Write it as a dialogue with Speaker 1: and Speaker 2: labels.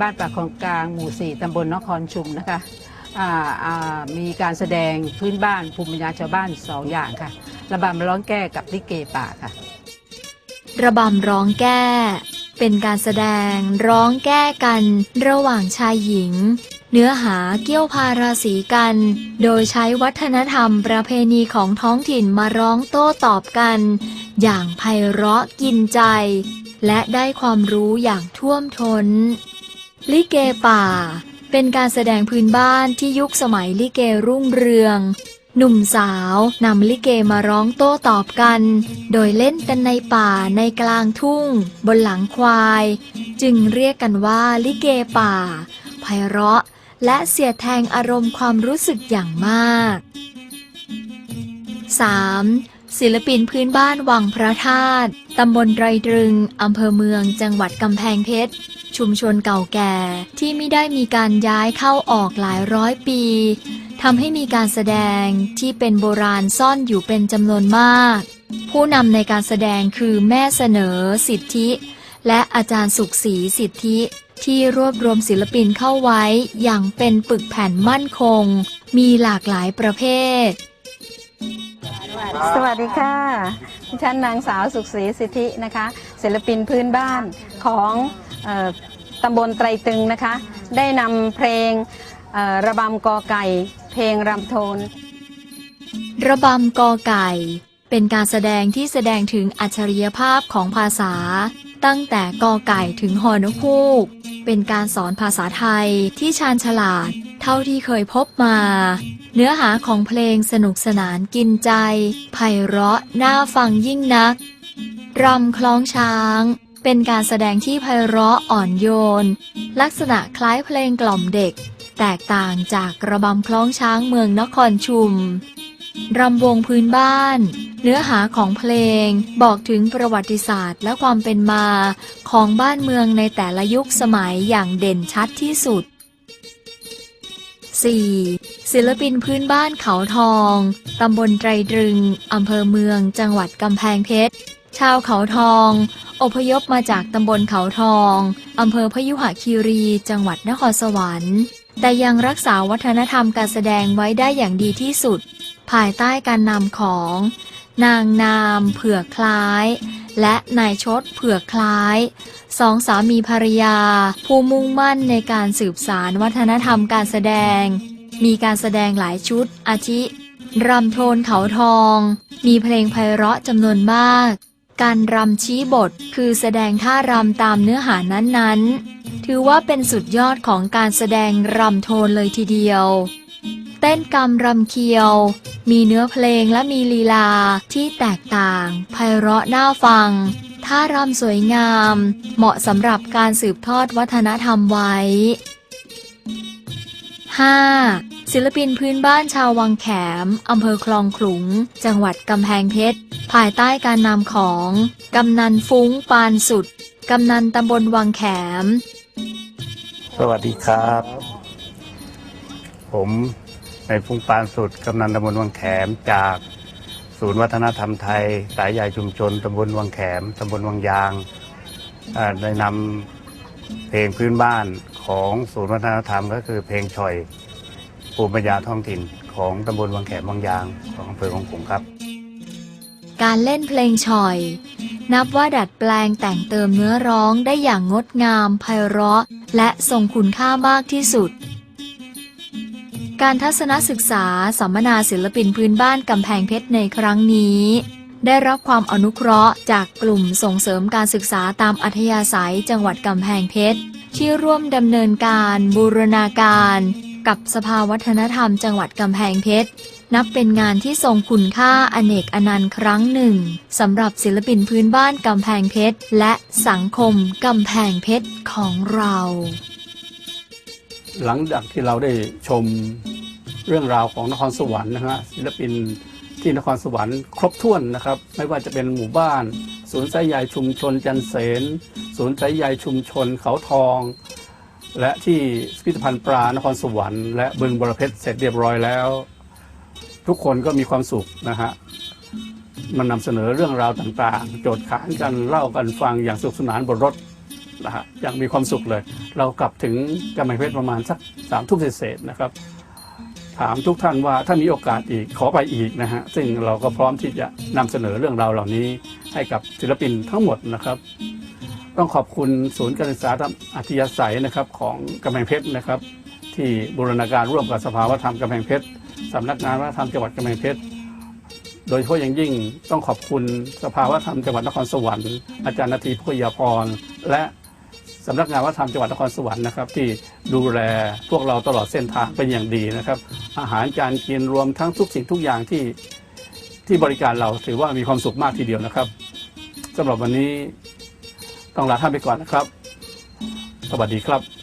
Speaker 1: บ้านปากคลองกลางหมู่สี่ตำบลนครชุมนะคะมีการแสดงพื้นบ้านภูมิปัญญาชาวบ้านสองอย่างค่ะ ระบำร้องแก้กับลิเกป่าค่ะ
Speaker 2: ระบำร้องแก้ เป็นการแสดงร้องแก้กันระหว่างชายหญิง เนื้อหาเกี่ยวพาราศีกัน โดยใช้วัฒนธรรมประเพณีของท้องถิ่นมาร้องโต้ตอบกัน อย่างไพเราะกินใจ และได้ความรู้อย่างท่วมทน้น ลิเกป่า เป็นการแสดงพื้นบ้านที่ยุคสมัยลิเกรุ่งเรือง หนุ่มสาวนำลิเกมาร้องโต้ตอบกัน โดยเล่นกันในป่าในกลางทุ่ง บนหลังควาย จึงเรียกกันว่าลิเกป่าไพเราะและเสียแทงอารมณ์ความรู้สึกอย่างมาก 3. ศิลปินพื้นบ้านวังพระธาตุ ตำบลไรตรึง อำเภอเมือง จังหวัดกำแพงเพชร ชุมชนเก่าแก่ที่ไม่ได้มีการย้ายเข้าออกหลายร้อยปีทำให้มีการแสดงที่เป็นโบราณซ่อนอยู่เป็นจำนวนมาก ผู้นำในการแสดงคือแม่เสนอสิทธิ และอาจารย์สุขศรีสิทธิ ที่รวบรวมศิลปินเข้าไว้อย่างเป็นปึกแผ่นมั่นคง มีหลากหลายประเภท
Speaker 3: สวัสดีค่ะดิฉันนางสาวสุขศรีสิทธินะคะ ศิลปินพื้นบ้านของเออตำบลไตรตึงนะคะ ได้นำเพลงเอ่อระบำกอไก่ เพลงรำโทน
Speaker 2: ระบำกอไก่ เป็นการแสดงที่แสดงถึงอัจฉริยภาพของภาษา ตั้งแต่กอไก่ถึงฮอนกฮูก เป็นการสอนภาษาไทยที่ชาญฉลาด เท่าที่เคยพบมา เนื้อหาของเพลงสนุกสนานกินใจไพเราะน่าฟังยิ่งนัก รำคล้องช้าง เป็นการแสดงที่ไพเราะอ่อนโยน ลักษณะคล้ายเพลงกล่อมเด็ก แตกต่างจากระบำคล้องช้างเมืองนครชุม รำวงพื้นบ้าน เนื้อหาของเพลงบอกถึงประวัติศาสตร์และความเป็นมาของบ้านเมืองในแต่ละยุคสมัยอย่างเด่นชัดที่สุด 4. ศิลปินพื้นบ้านเขาทอง ตำบลไตรตรึง อำเภอเมือง จังหวัดกำแพงเพชร ชาวเขาทอง อพยพมาจากตำบลเขาทอง อำเภอพยุหคีรี จังหวัดนครสวรรค์ แต่ยังรักษาวัฒนธรรมการแสดงไว้ได้อย่างดีที่สุด ภายใต้การนำของ นางนามเผือกคล้าย และนายชดเผือกคล้ายสองสามีภรรยา ผู้มุ่งมั่นในการสืบสารวัฒนธรรมการแสดง มีการแสดงหลายชุด อาทิรำโทนเขาทอง มีเพลงไพเราะจำนวนมาก การรำชี้บทคือแสดงท่ารำตามเนื้อหานั้นๆ ถือว่าเป็นสุดยอดของการแสดงรำโทนเลยทีเดียว เต้นกรรมรำเคียว มีเนื้อเพลงและมีลีลาที่แตกต่าง ไพเราะน่าฟัง ท่ารำสวยงาม เหมาะสำหรับการสืบทอดวัฒนธรรมไว้ 5. ศิลปินพื้นบ้านชาววังแขม อำเภอคลองขลุง จังหวัดกำแพงเพชร ภายใต้การนำของ กำนันฟุ้งปานสุด กำนันตำบลวังแขม
Speaker 4: สวัสดีครับ ผม ในฟุ้งปานสุดกำนันตำบลวังแขมจากศูนย์วัฒนธรรมไทย สายใหญ่ชุมชนตำบลวังแขมตำบลวังยางอ่าได้นำเพลงพื้นบ้านของศูนย์วัฒนธรรมก็คือเพลงฉ่อยภูมิปัญญาท้องถิ่นของตำบลวังแขมวังยางของอำเภอของผมครับ
Speaker 2: การเล่นเพลงฉ่อย นับว่าดัดแปลงแต่งเติมเนื้อร้องได้อย่างงดงามไพเราะ และทรงคุณค่ามากที่สุด การทัศนศึกษาสัมมนาศิลปินพื้นบ้านกำแพงเพชรในครั้งนี้ ได้รับความอนุเคราะห์จากกลุ่มส่งเสริมการศึกษาตามอัธยาศัยจังหวัดกำแพงเพชรที่ร่วมดำเนินการบูรณาการ กับสภาวัฒนธรรมจังหวัดกำแพงเพชรนับเป็นงานที่ทรงคุณค่าอเนกอนันต์ครั้งหนึ่งสำหรับศิลปินพื้นบ้านกำแพงเพชรและสังคมกำแพงเพชรของเรา
Speaker 5: หลังจากที่เราได้ชม เรื่องราวของนครสวรรค์นะฮะศิลปินที่นครสวรรค์ครบถ้วนนะครับ ไม่ว่าจะเป็นหมู่บ้าน ศูนย์สายใยชุมชนจันเสนศูนย์สายใยชุมชนเขาทอง และที่พิพิธภัณฑ์ปลานครสวรรค์และบึงบรเพชรเสร็จเรียบร้อยแล้ว ทุกคนก็มีความสุขนะฮะมันนำเสนอเรื่องราวต่างๆ โจทย์ขานกันเล่ากันฟังอย่างสนุกสนานบนรถนะฮะอย่างมีความสุขเลย เรากลับถึงกำแพงเพชรประมาณสักสามทุ่มเศษนะครับ ถามทุกท่านว่าถ้ามีโอกาสอีกขอไปอีกนะฮะซึ่งเราก็พร้อมที่จะนำเสนอเรื่องราวเหล่านี้ให้กับศิลปินทั้งหมดนะครับ ต้องขอบคุณศูนย์การศึกษาทางอัธยาศัยนะครับของกำแพงเพชรนะครับ ที่บูรณาการร่วมกับสภาวธรรมกำแพงเพชรสำนักงานวัฒนธรรมจังหวัดกำแพงเพชรโดยเฉพาะอย่างยิ่งต้องขอบคุณสภาวธรรมจังหวัดนครสวรรค์อาจารย์นาทีพุทธยาพรและ สำนักงานวัฒนธรรมจังหวัดนครสวรรค์นะครับที่ดูแลพวกเราตลอดเส้นทางเป็นอย่างดีนะครับ อาหารการกินรวมทั้งทุกสิ่งทุกอย่างที่ที่บริการเราถือว่ามีความสุขมากทีเดียวนะครับสำหรับวันนี้ต้องลาท่านไปก่อนนะครับ สวัสดีครับ